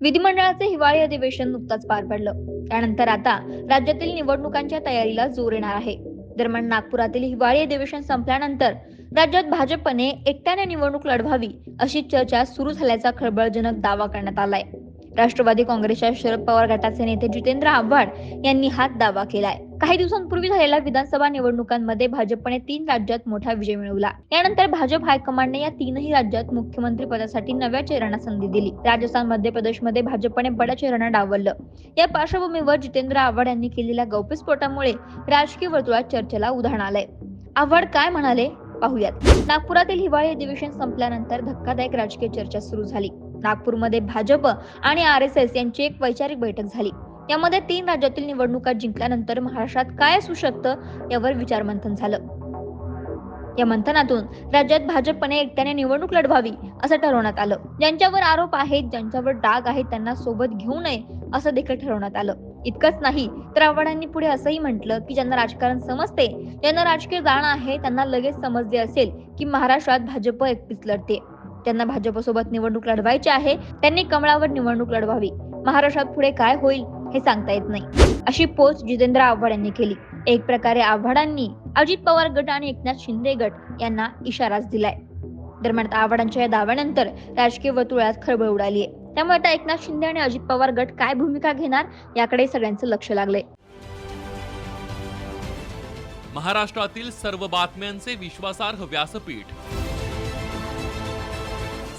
विधिमंडळाचे हिवाळी अधिवेशन नुकताच पार पडलं. त्यानंतर आता राज्यातील निवडणुकांच्या तयारीला जोर येणार आहे. दरम्यान नागपुरातील हिवाळी अधिवेशन संपल्यानंतर राज्यात भाजपने एकट्याने निवडणूक लढवावी अशी चर्चा सुरू झाल्याचा खळबळजनक दावा करण्यात आलाय. राष्ट्रवादी काँग्रेसच्या शरद पवार गटाचे नेते जितेंद्र आव्हाड यांनी हात दावा केलाय. काही दिवसांपूर्वी झालेल्या विधानसभा निवडणुकांमध्ये भाजपने तीन राज्यात मोठा विजय मिळवला. यानंतर भाजप हायकमांडने या तीनही राज्यात मुख्यमंत्री पदासाठी नव्या चेहऱ्यांना संधी दिली. राजस्थान मध्य प्रदेशमध्ये भाजपने बड्या चेहऱ्यांना डावललं. या पार्श्वभूमीवर जितेंद्र आव्हाड यांनी केलेल्या गौप्यस्फोटामुळे राजकीय वर्तुळात चर्चेला उधाण आलंय. आव्हाड काय म्हणाले? पाहूयात. नागपुरातील हिवाळी अधिवेशन संपल्यानंतर धक्कादायक राजकीय चर्चा सुरू झाली. नागपूरमध्ये भाजप आणि आर एस एस यांची एक वैचारिक बैठक झाली. यामध्ये तीन राज्यातील निवडणुका जिंकल्यानंतर महाराष्ट्रात काय असू शकतं यावर विचारमंथन झालं. या मंथनातून राज्यात भाजपने एकट्याने निवडणूक लढवावी असं ठरवण्यात आलं. ज्यांच्यावर आरोप आहेत ज्यांच्यावर डाग आहेत त्यांना सोबत घेऊ नये असं देखील ठरवण्यात आलं. इतकंच नाही तर आव्हाडांनी पुढे असंही म्हटलं की ज्यांना राजकारण समजते ज्यांना राजकीय जाण आहे त्यांना लगेच समजले असेल की महाराष्ट्रात भाजप एकटीच लढते त्यांना भाजपसोबत निवडणूक लढवायची आहे त्यांनी कमळावर निवडणूक लढवावी. महाराष्ट्रात पुढे काय होईल हे सांगता येत नाही. अशी पोस्ट जितेंद्र आव्हाड यांनी केली. एक प्रकारे आव्हाडांनी अजित पवार गट आणि एकनाथ शिंदे गट यांना इशाराच दिलाय. दरम्यान आव्हाडांच्या या दाव्यानंतर राजकीय वर्तुळात खळबळ उडाली आहे त्यामुळे आता एकनाथ शिंदे आणि अजित पवार गट काय भूमिका घेणार याकडे सगळ्यांचं लक्ष लागलंय. महाराष्ट्रातील सर्व बातम्यांचे विश्वासार्ह व्यासपीठ